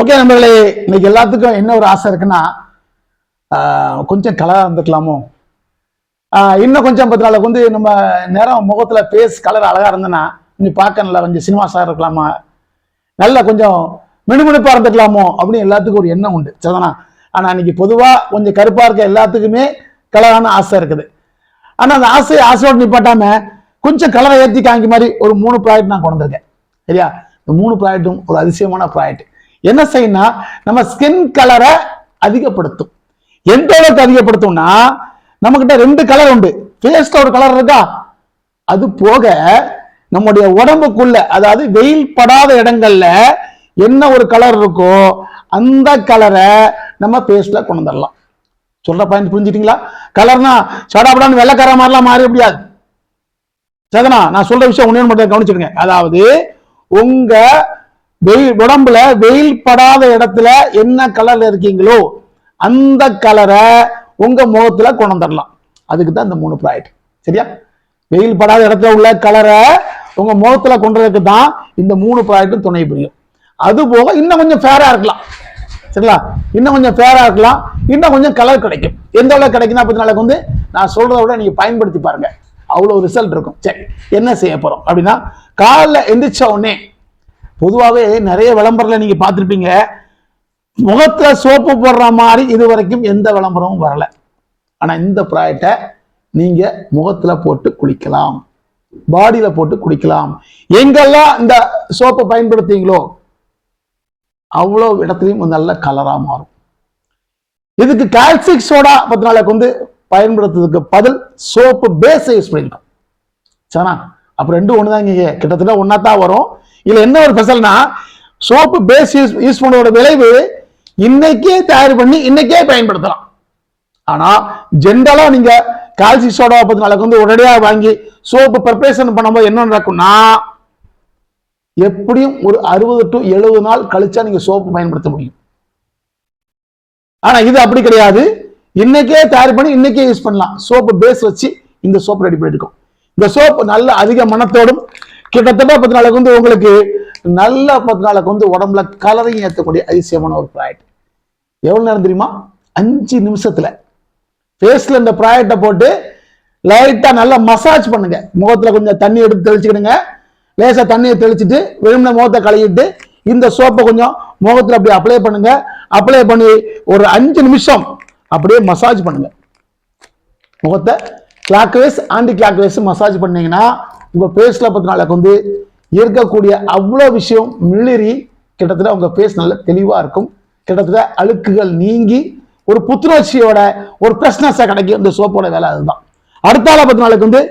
Okay நண்பர்களே இன்னைக்கு எல்லாத்துக்கும் என்ன ஒரு ஆசை இருக்குன்னா கொஞ்சம் கலராக இருந்துக்கலாமோ? இன்னும் கொஞ்சம் பத்து நாளைக்கு வந்து நம்ம நேரம் முகத்தில் பேஸ் கலர் அழகாக இருந்ததுன்னா நீ பார்க்க நல்லா கொஞ்சம் சினிமா சார் இருக்கலாமா? நல்ல கொஞ்சம் மினுமினுப்பாக இருந்துக்கலாமோ? அப்படின்னு எல்லாத்துக்கும் ஒரு எண்ணம் உண்டு. சரிதானா? ஆனால் இன்னைக்கு பொதுவாக கொஞ்சம் கருப்பாக இருக்க எல்லாத்துக்குமே கலரான ஆசை இருக்குது. ஆனால் அந்த ஆசையை ஆசையோடு நிப்பாட்டாமல் கொஞ்சம் கலரை ஏற்றி காங்கி மாதிரி ஒரு மூணு ப்ராடக்ட் நான் கொண்டிருக்கேன் சரியா? இந்த மூணு ப்ராடக்ட்டும் ஒரு அதிசயமான ப்ராடக்ட் என்ன செய்யணும்னா நம்ம ஸ்கின் கலரை அதிகப்படுத்தும். எந்த அளவுக்கு அதிகப்படுத்தும்னா நம்மக்கிட்ட ரெண்டு கலர் உண்டு. ஃபேஸ்ல ஒரு கலர் இருக்கா? அது போக நம்முடைய உடம்புக்குள்ள அதாவது வெயில் படாத இடங்கள்ல என்ன ஒரு கலர் இருக்கோ அந்த கலரை நம்ம ஃபேஸ்ல கொண்டு வந்துடலாம் சொல்ற பாயிண்ட் புரிஞ்சுட்டீங்களா? கலர்னா சடாபடான்னு வெள்ளக்கார மாதிரிலாம் மாறி முடியாது. சரிதானா நான் சொல்ற விஷயம் ஒண்ணு மட்டும் கவனிச்சிடுங்க அதாவது உங்க வெயில் உடம்புல வெயில் படாத இடத்துல என்ன கலர்ல இருக்கீங்களோ அந்த கலரை உங்க முகத்துல கொண்டு வந்துடலாம் அதுக்கு தான் இந்த மூணு ப்ராடக்ட் சரியா? வெயில் படாத இடத்துல உள்ள கலரை உங்க முகத்துல கொண்டதுக்கு தான் இந்த மூணு ப்ராடக்ட்டும் துணை புரியும். அது போக இன்னும் கொஞ்சம் ஃபேரா இருக்கலாம். சரிங்களா? இன்னும் கொஞ்சம் ஃபேரா இருக்கலாம். இன்னும் கொஞ்சம் கலர் கிடைக்கும். எந்த அளவு கிடைக்குன்னா பத்தி நாளைக்கு வந்து நான் சொல்றத விட நீங்க பயன்படுத்தி பாருங்க. அவ்வளவு ரிசல்ட் இருக்கும். சரி என்ன செய்ய போறோம்? அப்படின்னா காலைல எந்திரிச்ச உடனே பொதுவாகவே நிறைய விளம்பரத்தில் நீங்க பார்த்துருப்பீங்க. முகத்துல சோப்பு போடுற மாதிரி இது வரைக்கும் எந்த விளம்பரமும் வரல. ஆனா இந்த ப்ராடக்டை நீங்க முகத்துல போட்டு குளிக்கலாம். பாடியில போட்டு குளிக்கலாம். எங்கெல்லாம் இந்த சோப்பை பயன்படுத்துறீங்களோ அவ்வளோ இடத்துலையும் நல்ல கலரா மாறும். இதுக்கு கால்சிக் சோடா பத்து நாளைக்கு வந்து பயன்படுத்துறதுக்கு பதில் சோப்பு பேஸை யூஸ் பண்ணிருக்கோம் சரிண்ணா அப்ப ரெண்டும் ஒன்று தான் இங்கே. கிட்டத்தட்ட ஒன்னா தான் வரும். இதுல என்ன ஒரு ஸ்பெஷல்னா சோப்பு பேஸ் யூஸ் யூஸ் பண்ணோட விளைவு இன்னைக்கே தயார் பண்ணி இன்னைக்கே பயன்படுத்தலாம். ஆனா ஜென்ரலா நீங்க கால்சி சோடா பத்தி நாளைக்கு வந்து உடனடியாக வாங்கி சோப்பு ப்ரிப்பரேஷன் பண்ணும்போது என்ன நடக்கும்னா எப்படியும் ஒரு அறுபது டு எழுபது நாள் கழிச்சா நீங்க சோப்பு பயன்படுத்த முடியும். ஆனா இது அப்படி கிடையாது. இன்னைக்கே தயார் பண்ணி இன்னைக்கே யூஸ் பண்ணலாம். சோப்பு பேஸ் வச்சு இந்த சோப்பு ரெடி பண்ணிருக்கோம் இந்த சோப்பு நல்ல அதிக மனத்தோடும் கிட்டத்தட்ட பத்து நாளைக்கு வந்து உங்களுக்கு நல்ல பத்து நாளைக்கு வந்து உடம்புல கலரையும் ஏற்றக்கூடிய அதிசயமான ஒரு ப்ராடக்ட் எவ்வளோ நேரம் தெரியுமா? அஞ்சு நிமிஷத்தில். ஃபேஸில் இந்த ப்ராடக்டை போட்டு லைட்டாக நல்லா மசாஜ் பண்ணுங்க. முகத்தில் கொஞ்சம் தண்ணி எடுத்து தெளிச்சுக்கிடுங்க. லேசாக தண்ணியை தெளிச்சுட்டு விரும்பின முகத்தை கழுவிட்டு இந்த சோப்பை கொஞ்சம் முகத்தில் அப்படி அப்ளை பண்ணுங்க. அப்ளை பண்ணி ஒரு அஞ்சு நிமிஷம் அப்படியே மசாஜ் பண்ணுங்க. முகத்தை clockwise anti clockwise massage பண்ணீங்கன்னா உங்கள் ஃபேஸில் பத்து நாளைக்கு வந்து இருக்கக்கூடிய அவ்வளோ விஷயம் மிளிரி கிட்டத்தட்ட உங்கள் ஃபேஸ் நல்ல தெளிவாக இருக்கும். கிட்டத்தட்ட அழுக்குகள் நீங்கி ஒரு புத்துணர்ச்சியோட ஒரு ஃப்ரெஷ்னஸாக கிடைக்கும் இந்த சோப்போட வேலை அதுதான். அடுத்தால பத்து நாளைக்கு வந்து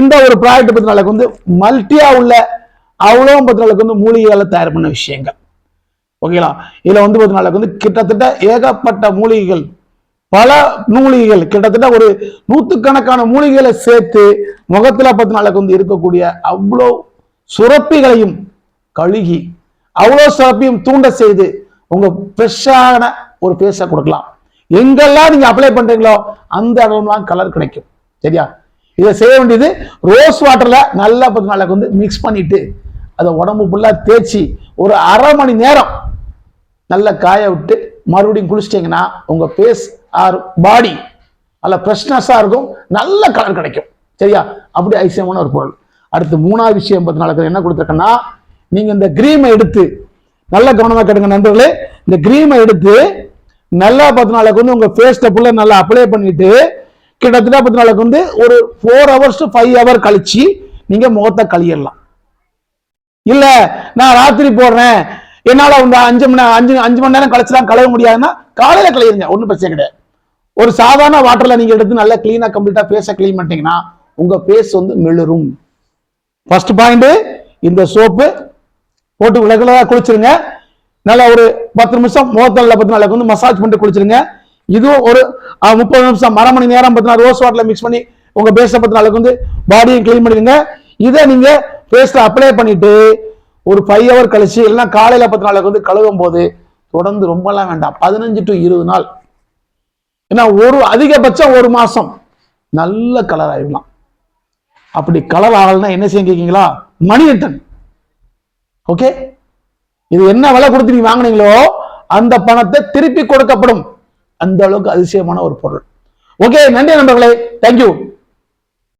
இந்த ஒரு ப்ராடக்ட் பத்து நாளைக்கு வந்து மல்டியாக உள்ள அவ்வளோ பத்து நாளைக்கு வந்து மூலிகைகளை தயார் பண்ண விஷயங்கள். ஓகேங்களா? இதில் வந்து பத்து நாளைக்கு வந்து கிட்டத்தட்ட ஏகப்பட்ட மூலிகைகள் பல மூலிகைகள் கிட்டத்தட்ட ஒரு நூற்றுக்கணக்கான மூலிகைகளை சேர்த்து முகத்தில் பத்து நாளைக்கு வந்து இருக்கக்கூடிய அவ்வளோ சுரப்பிகளையும் கழுகி அவ்வளோ சுரப்பியும் தூண்ட செய்து உங்கள் ஃப்ரெஷ்ஷான ஒரு ஃபேஸை கொடுக்கலாம். எங்கெல்லாம் நீங்கள் அப்ளை பண்ணுறீங்களோ அந்த இடம்லாம் கலர் கிடைக்கும். சரியா? இதை செய்ய வேண்டியது ரோஸ் வாட்டரில் நல்லா பத்து நாளைக்கு வந்து மிக்ஸ் பண்ணிட்டு அதை உடம்பு ஃபுல்லாக தேய்ச்சி ஒரு அரை மணி நேரம் நல்லா காய விட்டு மறுபடியும் குளிச்சிட்டிங்கன்னா உங்கள் ஃபேஸ் ஆர் பாடி நல்ல ஃப்ரெஷ்னஸாக இருக்கும். நல்ல கலர் கிடைக்கும். சரியா? அப்படி ஐசியமான ஒரு பொருள். அடுத்து மூணாவது விஷயம் பத்தி நாளைக்கு என்ன கொடுத்துருக்கேன்னா நீங்கள் இந்த கிரீமை எடுத்து நல்ல கவனமாக கேட்டுங்க நண்பர்களே. இந்த கிரீமை எடுத்து நல்லா பத்து நாளைக்கு வந்து உங்கள் ஃபேஸ்ல ஃபுல்லாக நல்லா அப்ளை பண்ணிட்டு கிட்டத்தட்ட பத்து நாளைக்கு வந்து ஒரு four hours to five hour கழிச்சு நீங்கள் முகத்தை கழியிடலாம் இல்லை நான் ராத்திரி போடுறேன். என்னால் வந்து அஞ்சு மணி அஞ்சு அஞ்சு மணி நேரம் கழிச்சுலாம் கழுவ முடியாதுன்னா காலையில் கழியிருங்க ஒன்றும் பிரச்சனை கிடையாது. ஒரு சாதாரண வாட்டர்ல நீங்க எடுத்து நல்லா கிளீனா கம்ப்ளீட்டா ஃபேஸை க்ளீன் பண்ணிட்டீங்கன்னா உங்க ஃபேஸ் வந்து மெழுரும் ஃபர்ஸ்ட் பாயிண்ட் இந்த சோப்பு போட்டு ரெகுலரா குளிச்சிருங்க. நல்லா ஒரு பத்து நிமிஷம் முகத்தல்ல பத்து நாளைக்கு வந்து மசாஜ் பண்ணிட்டு குளிச்சிருங்க. இதுவும் ஒரு முப்பது நிமிஷம் அரை மணி நேரம் பத்து நாள் ரோஸ் வாட்டர்ல மிக்ஸ் பண்ணி உங்க பேஸை பத்து நாளைக்கு வந்து பாடியை க்ளீன் பண்ணிடுங்க. இதை நீங்க ஃபேஸ்ல அப்ளை பண்ணிட்டு ஒரு ஃபைவ் ஹவர் கழிச்சு இல்லைன்னா காலையில பத்து நாளைக்கு வந்து கழுவும் போது தொடர்ந்து ரொம்பலாம் வேண்டாம். பதினஞ்சு டு இருபது நாள். ஏன்னா ஒரு அதிகபட்சம் ஒரு மாசம். நல்ல கலர் ஆயிடலாம். அப்படி கலர் ஆகலைன்னா என்ன செய்யுங்களா மணியட்டன் ஓகே இது என்ன விலை கொடுத்து நீங்க வாங்குனீங்களோ அந்த பணத்தை திருப்பி கொடுக்கப்படும். அந்த அளவுக்கு அதிசயமான ஒரு பொருள். ஓகே நன்றி நண்பர்களே. தேங்க்யூ